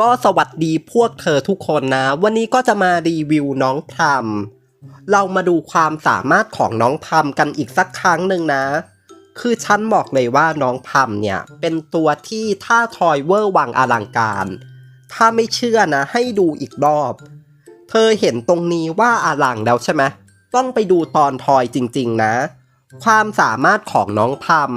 ก็สวัสดีพวกเธอทุกคนนะ วันนี้ก็จะมารีวิวน้องพรมเรามาดูความสามารถของน้องพรมกันอีกสักครั้งหนึ่งนะ คือฉันบอกเลยว่าน้องพรมเนี่ย เป็นตัวที่ท่าทอยเวอร์วังอลังการ ถ้าไม่เชื่อนะ ให้ดูอีกรอบ เธอเห็นตรงนี้ว่าอลังแล้วใช่ไหมต้องไปดูตอนทอยจริงๆนะ ความสามารถของน้องพรม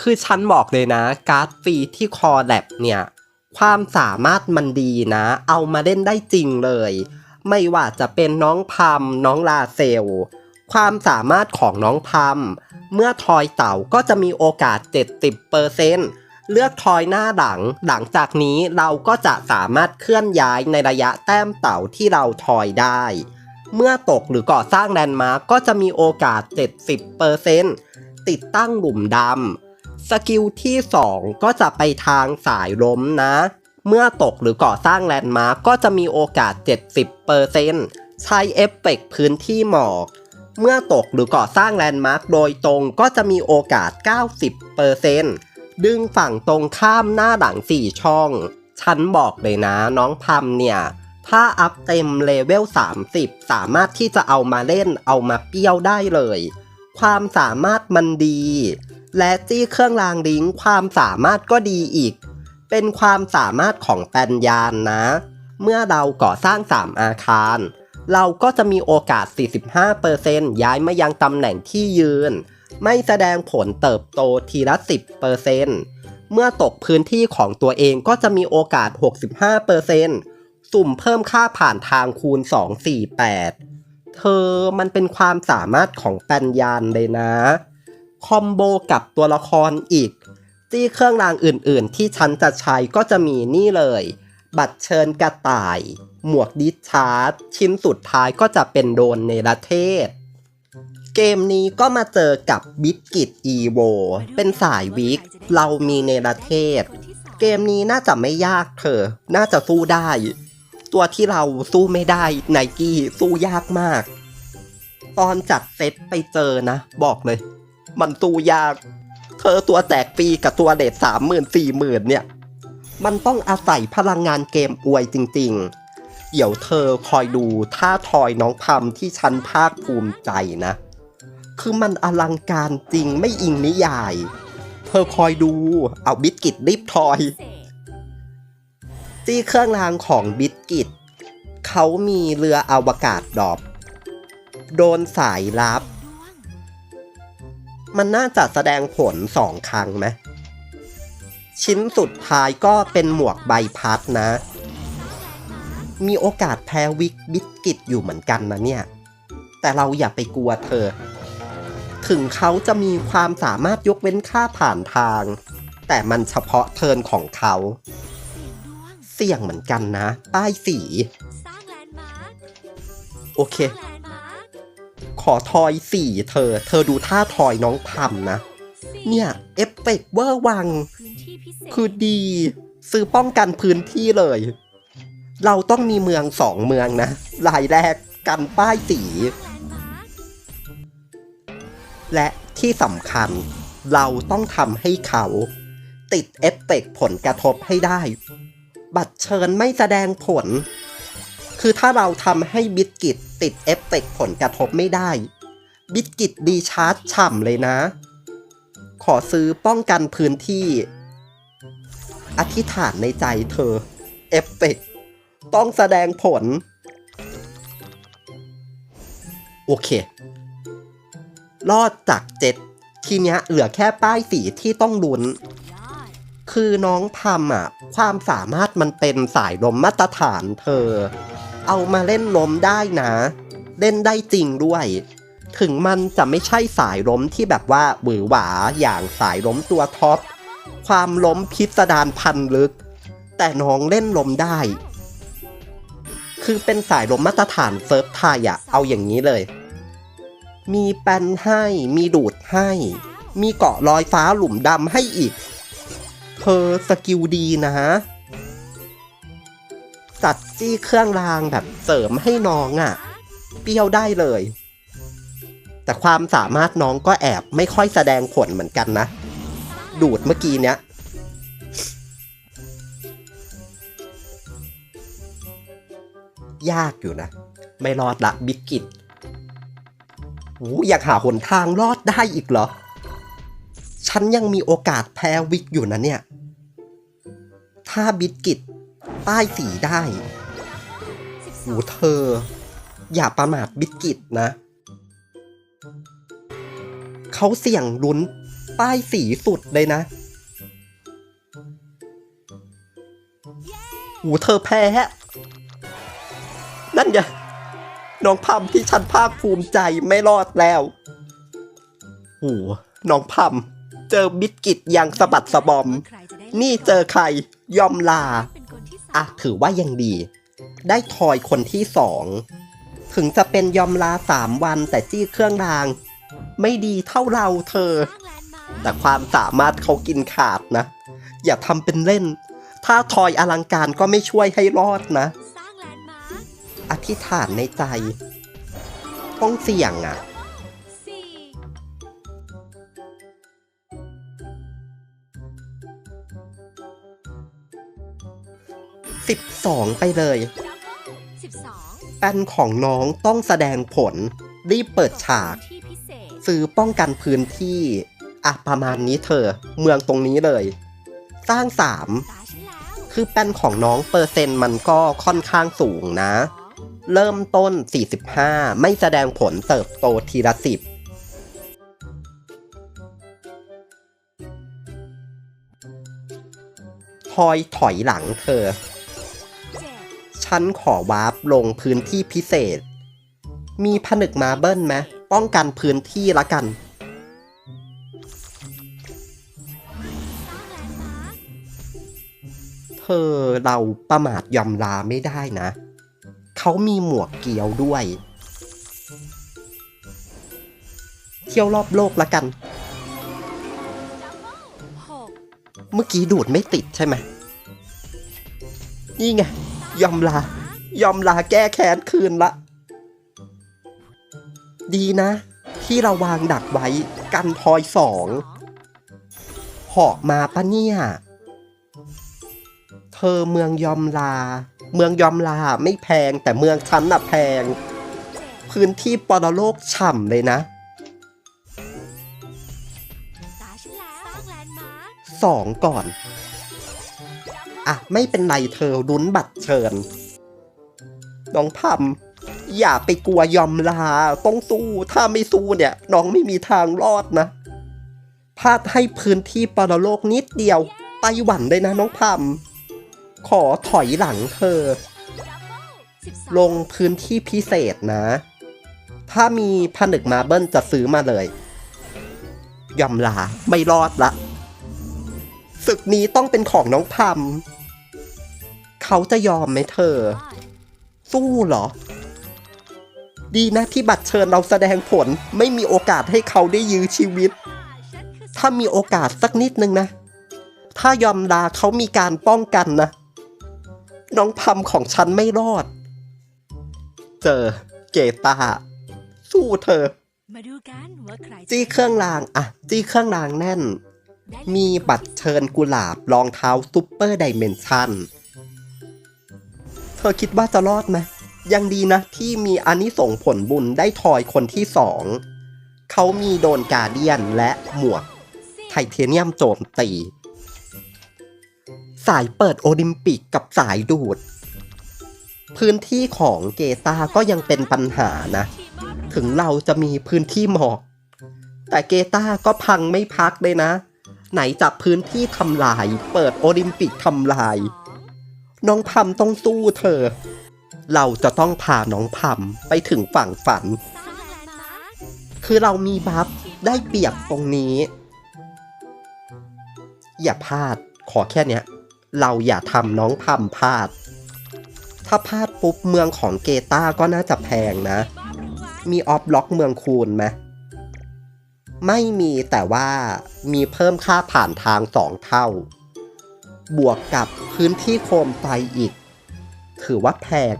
คือฉันบอกเลยนะ การ์ดฟรีที่คอแลบเนี่ย ความสามารถมันดีนะ เอามาเล่นได้จริงเลย ไม่ว่าจะเป็นน้องพัมน้องลาเซล ความสามารถของน้องพัมเมื่อทอยเต่าก็จะมีโอกาส 70%เลือกทอยหน้าหลัง หลังจากนี้เราก็จะสามารถเคลื่อนย้ายในระยะแต้มเต่าที่เราทอยได้ เมื่อตกหรือก่อสร้างแลนด์มาร์กก็จะมีโอกาส 70%ติดตั้งหลุมดำ สกิลที่ 2 ก็จะไปทางสายล้มนะ เมื่อตกหรือก่อสร้างแลนด์มาร์กก็จะมีโอกาส 70%ใช้เอฟเฟกต์พื้นที่หมอก เมื่อตกหรือก่อสร้างแลนด์มาร์กโดยตรงก็จะมีโอกาส 90%ดึงฝั่งตรงข้ามหน้าหลัง 4 ช่อง ฉันบอกเลยนะน้องพัมเนี่ย ถ้าอัพเต็มเลเวล 30 สามารถที่จะเอามาเล่นเอามาเปี้ยวได้เลย ความสามารถมันดี และจี้เครื่องรางลิงความสามารถก็ดีอีก เป็นความสามารถของแปนยานนะ เมื่อเราก่อสร้าง 3 อาคาร เราก็จะมีโอกาส 45%ย้ายมายังตำแหน่งที่ยืน ไม่แสดงผลเติบโตทีละ 10%เมื่อตกพื้นที่ของตัวเองก็จะมีโอกาส 65%สุ่มเพิ่มค่าผ่านทางคูณ 248 เธอมันเป็นความสามารถของแปนยานเลยนะ คอมโบกับตัวละครอีกจี้เครื่องรางอื่นๆ ที่ฉันจะใช้ก็จะมีนี่เลย บัตรเชิญกระต่าย หมวกดิชาร์จชิ้นสุดท้ายก็จะเป็นโดนในประเทศ เกมนี้ก็มาเจอกับบิ k กิตอีโวเป็นสายวิก เรามีในประเทศ เกมนี้น่าจะไม่ยากเธอ น่าจะสู้ได้ ตัวที่เราสู้ไม่ได้ไนกี้สู้ยากมาก ตอนจัดเซตไปเจอนะ บอกเลย มันสู้ยาก เธอตัวแตกปีกับตัวเดทสามหมื่นสี่หมื่นเนี่ย มันต้องอาศัยพลังงานเกมอวยจริง ๆ เดี๋ยวเธอคอยดูท่าทอยน้องพัมที่ฉันภาคภูมิใจนะ คือมันอลังการจริงไม่อิงนิยาย เธอคอยดู เอาบิสกิตรีบทอยจี้เครื่องรางของบิสกิตเขามีเรืออวกาศดอบ โดนสายลับ มันน่าจะแสดงผลสองครั้งไหมชิ้นสุดท้ายก็เป็นหมวกใบพัดนะ มีโอกาสแพ้วิกบิสกิตอยู่เหมือนกันนะเนี่ย แต่เราอย่าไปกลัวเธอ ถึงเขาจะมีความสามารถยกเว้นค่าผ่านทาง แต่มันเฉพาะเทินของเขา เสี่ยงเหมือนกันนะ ป้ายสี โอเค ขอทอยสี่เธอ เธอดูท่าทอยน้องพัมนะ เนี่ย เอฟเฟกต์เวอร์วัง คือดี ซื้อป้องกันพื้นที่เลย เราต้องมีเมืองสองเมืองนะรายแรกกันป้ายสี และที่สำคัญ เราต้องทำให้เขา ติดเอฟเฟกต์ผลกระทบให้ได้ บัตรเชิญไม่แสดงผล คือถ้าเราทำให้บิสกิตติดเอฟเฟกต์ผลกระทบไม่ได้ บิสกิตดีชาร์จฉ่ำเลยนะ ขอซื้อป้องกันพื้นที่ อธิษฐานในใจเธอ เอฟเฟกต์ต้องแสดงผล โอเค รอดจากเจ็ดทีเนี้ยเหลือแค่ป้ายสีที่ต้องลุ้น คือน้องพัมอะ ความสามารถมันเป็นสายลมมาตรฐานเธอ เอามาเล่นล้มได้นะ เล่นได้จริงด้วย ถึงมันจะไม่ใช่สายล้มที่แบบว่าหวือหวาอย่างสายล้มตัวท็อป ความล้มพิสดารพันลึก แต่น้องเล่นล้มได้ คือเป็นสายล้มมาตรฐานเซิร์ฟไทยอะเอาอย่างนี้เลย มีแปนให้ มีดูดให้ มีเกาะลอยฟ้าหลุมดำให้อีก เธอสกิลดีนะ จัดจี้เครื่องรางแบบเสริมให้น้องอะ่ะ เปรี้ยวได้เลย แต่ความสามารถน้องก็แอบไม่ค่อยแสดงผลเหมือนกันนะ ดูดเมื่อกี้เนี้ยยากอยู่นะ ไม่รอดละบิกกิตโอ้อยากหาหนทางรอดได้อีกเหรอ ฉันยังมีโอกาสแพ้วิกอยู่นะเนี่ย ถ้าบิกกิต ป้ายสีได้สิบสโอ้เธอ อย่าประมาทบิกกิตนะ เขาเสี่ยงลุ้นป้ายสีสุดเลยนะโอ้เธอแพ้ นั่นไงน้องพัมที่ฉันภาคภูมิใจไม่รอดแล้วโอ้น้องพัมเจอบิสกิตอย่างสะบัดสะบอม นี่เจอใครยอมลา อะถือว่ายังดี ได้ทอยคนที่สอง ถึงจะเป็นยอมลาสามวันแต่จี้เครื่องราง ไม่ดีเท่าเราเธอ แต่ความสามารถเขากินขาดนะ อย่าทำเป็นเล่น ถ้าทอยอลังการก็ไม่ช่วยให้รอดนะ อธิษฐานในใจ ต้องเสี่ยงอะ 12 ไปเลยสิบสองแป้นของน้องต้องแสดงผล รีบเปิดฉากที่พิเศษซื้อป้องกันพื้นที่อะประมาณนี้เธอ เมืองตรงนี้เลย สร้างตาฉันแล้ว3คือแป้นของน้องเปอร์เซ็นต์มันก็ค่อนข้างสูงนะสองเริ่มต้น 45 ไม่แสดงผลเติบโตทีละสิบทอยถอยหลังเธอเจ็ด ฉันขอวาร์ปลงพื้นที่พิเศษ มีผนึกมาเบิลไหมป้องกันพื้นที่ละกัน เธอเราประมาทยอมลาไม่ได้นะ เขามีหมวกเกียวด้วย เที่ยวรอบโลกละกัน เมื่อกี้ดูดไม่ติดใช่ไหมนี่ไง ยอมลา ยอมลาแก้แค้นคืนละ ดีนะ ที่เราวางดักไว้กันทอยสองสองเหาะมาปะเนี่ย เธอเมืองยอมลา เมืองยอมลาไม่แพงแต่เมืองฉันน่ะแพง พื้นที่ปรโลกฉ่ำเลยนะสองก่อน อะ ไม่เป็นไรเธอรุ้นบัตรเชิญ น้องพัมอย่าไปกลัวยอมลา ต้องสู้ ถ้าไม่สู้เนี่ย น้องไม่มีทางรอดนะพลาดให้พื้นที่ปรโลกนิดเดียวไต้หวันเลยนะน้องพัมขอถอยหลังเธอ ลงพื้นที่พิเศษนะ ถ้ามีผนึกมาเบิ้ลจะซื้อมาเลย ยอมลาไม่รอดละศึกนี้ต้องเป็นของน้องพัม เขาจะยอมไหมเธอ สู้เหรอ ดีนะที่บัตรเชิญเราแสดงผล ไม่มีโอกาสให้เขาได้ยื้อชีวิตฉันคือถ้ามีโอกาสสักนิดนึงนะ ถ้ายอมลาเขามีการป้องกันนะ น้องพัมของฉันไม่รอด เจอ เกตา สู้เธอ มาดูกันว่าใครจะจี้เครื่องรางอะจี้เครื่องรางแน่นได้มีบัตรเชิญกุหลาบรองเท้าซุปเปอร์ไดเมนชั่น เธอคิดว่าจะรอดไหมยังดีนะที่มีอันนี้ส่งส์ผลบุญได้ทอยคนที่สองเขามีโดนกาเดียนและหมวก ไทเทเนียมโจมตี สายเปิดโอลิมปิกกับสายดูด พื้นที่ของเกตาก็ยังเป็นปัญหานะ ถึงเราจะมีพื้นที่หมอก แต่เกตาก็พังไม่พักเลยนะ ไหนจากพื้นที่ทำลาย เปิดโอลิมปิกทำลาย น้องพัมต้องสู้เธอ เราจะต้องพาน้องพัมไปถึงฝั่งฝัน คือเรามีบัฟได้เปรียบตรงนี้ อย่าพลาดขอแค่เนี้ย เราอย่าทำน้องพัมพลาด ถ้าพลาดปุ๊บเมืองของเกตาก็น่าจะแพงนะ มีออฟล็อกเมืองคูณไหมไม่มีแต่ว่ามีเพิ่มค่าผ่านทางสองเท่า บวกกับพื้นที่โคมไฟอีก ถือว่าแพง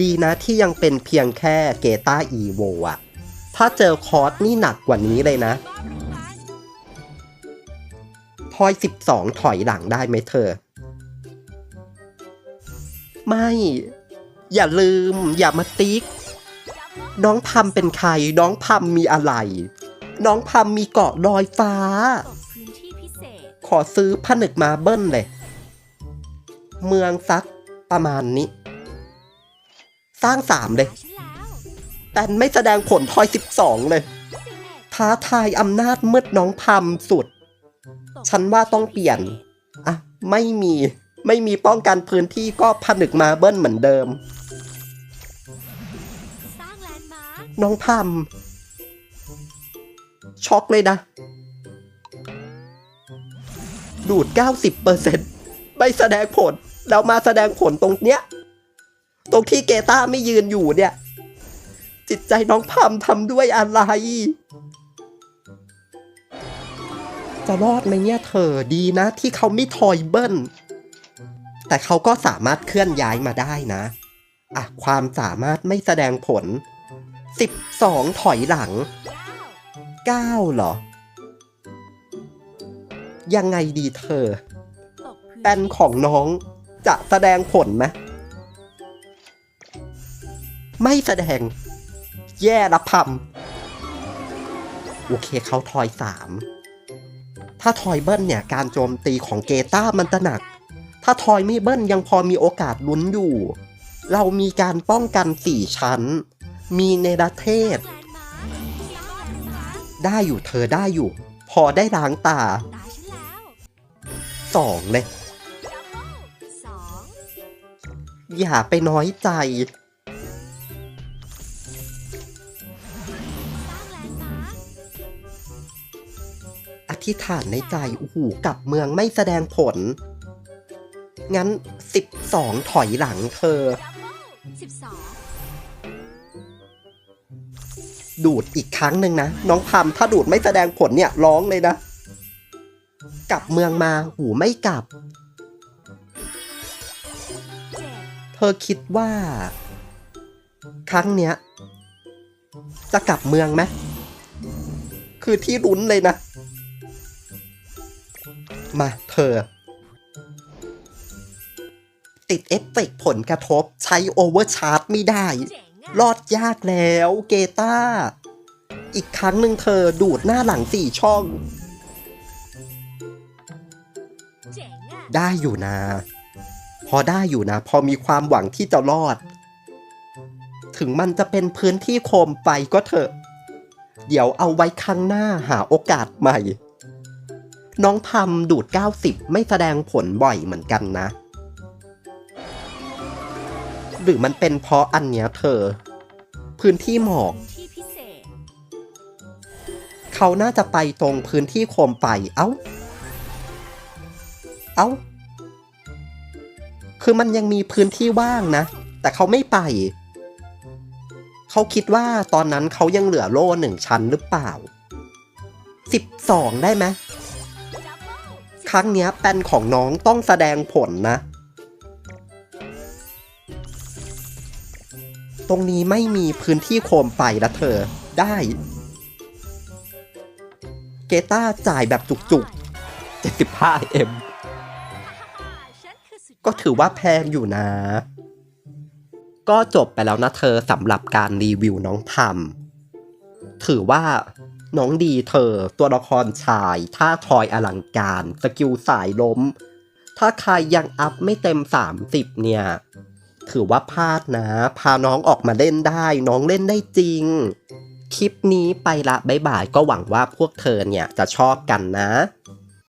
ดีนะที่ยังเป็นเพียงแค่เกตาอีโวอะถ้าเจอคอร์สนี่หนักกว่านี้เลยนะมอบรางวัลทอย 12 ถอยหลังได้ไหมเธอ ไม่ อย่าลืม อย่ามาติ๊ก น้องพัมเป็นใคร น้องพัมมีอะไร น้องพัมมีเกาะลอยฟ้า ขอซื้อผนึกมาเบิ้ลเลย เมืองซักประมาณนี้ สร้างสามเลย แต่ไม่แสดงผลทอยสิบสองเลย ท้าทายอำนาจมืดน้องพัมสุด ฉันว่าต้องเปลี่ยน อะ ไม่มี ไม่มีป้องกันพื้นที่ก็ผนึกมาเบิ้ลเหมือนเดิม น้องพัมช็อกเลยนะ ดูด 90%ไม่แสดงผลแล้วมาแสดงผลตรงเนี้ย ตรงที่เกต้าไม่ยืนอยู่เนี่ย จิตใจน้องพัมทำด้วยอะไร จะรอดไหมเนี่ยเธอดีนะที่เขาไม่ทอยเบิ้ล แต่เขาก็สามารถเคลื่อนย้ายมาได้นะ อะ ความสามารถไม่แสดงผล 12 ถอยหลังเก้า9เหรอ ยังไงดีเธอตกพื้นแปนของน้องจะแสดงผลไหมไม่แสดง แย่ละพัมโอเคเขาทอยสามถ้าทอยเบิ้ลเนี่ย การโจมตีของเกต้ามันจะหนัก ถ้าทอยไม่เบิ้ลยังพอมีโอกาสลุ้นอยู่ เรามีการป้องกันสี่ชั้น มีเนรเทศแลนด์มาร์คสร้างแลนด์มาร์คได้อยู่เธอได้อยู่ พอได้ล้างตาตาฉันแล้ว สองเลยดับเบิลสองอย่าไปน้อยใจสร้างแลนด์มาร์คอธิษฐานในใจโอ้โหกลับเมืองไม่แสดงผล งั้น12ถอยหลังเธอดับเบิลสิบสองดูดอีกครั้งหนึ่งนะ น้องพัมถ้าดูดไม่แสดงผลเนี่ยร้องเลยนะ กลับเมืองมาหูไม่กลับ เธอคิดว่า ครั้งเนี้ย จะกลับเมืองไหมคือที่รุ้นเลยนะ มาเธอ ติดเอฟเฟกต์ผลกระทบใช้โอเวอร์ชาร์จไม่ได้ รอดยากแล้วเกตาอีกครั้งหนึ่งเธอดูดหน้าหลังสี่ช่อง ได้อยู่นะ พอได้อยู่นะ พอมีความหวังที่จะรอด ถึงมันจะเป็นพื้นที่โคมไปก็เถอะ เดี๋ยวเอาไว้ข้างหน้าหาโอกาสใหม่ น้องพัมดูด 90 ไม่แสดงผลบ่อยเหมือนกันนะ หรือมันเป็นเพราะอันเนี้ยเธอ พื้นที่หมอกพื้นที่พิเศษเขาน่าจะไปตรงพื้นที่โคมไฟเอ้า เอ้า คือมันยังมีพื้นที่ว่างนะ แต่เขาไม่ไป เขาคิดว่าตอนนั้นเขายังเหลือโล่หนึ่งชั้นหรือเปล่าสิบสองได้ไหมครั้งเนี้ยแปนของน้องต้องแสดงผลนะ ตรงนี้ไม่มีพื้นที่โคมไฟล้วเธอ ได้ เกต้าจ่ายแบบจุกๆ 75M ฉันคือสุดยอด ก็ถือว่าแพงอยู่นะ ก็จบไปแล้วนะเธอสำหรับการรีวิวน้องพัมถือว่าน้องดีเธอตัวละครชายท่าทอยอลังการ สกิลสายล้ม ถ้าใครยังอัพไม่เต็ม 30 เนี่ย ถือว่าพลาดนะ พาน้องออกมาเล่นได้ น้องเล่นได้จริง คลิปนี้ไปละบ๊ายบายก็หวังว่าพวกเธอเนี่ยจะชอบกันนะ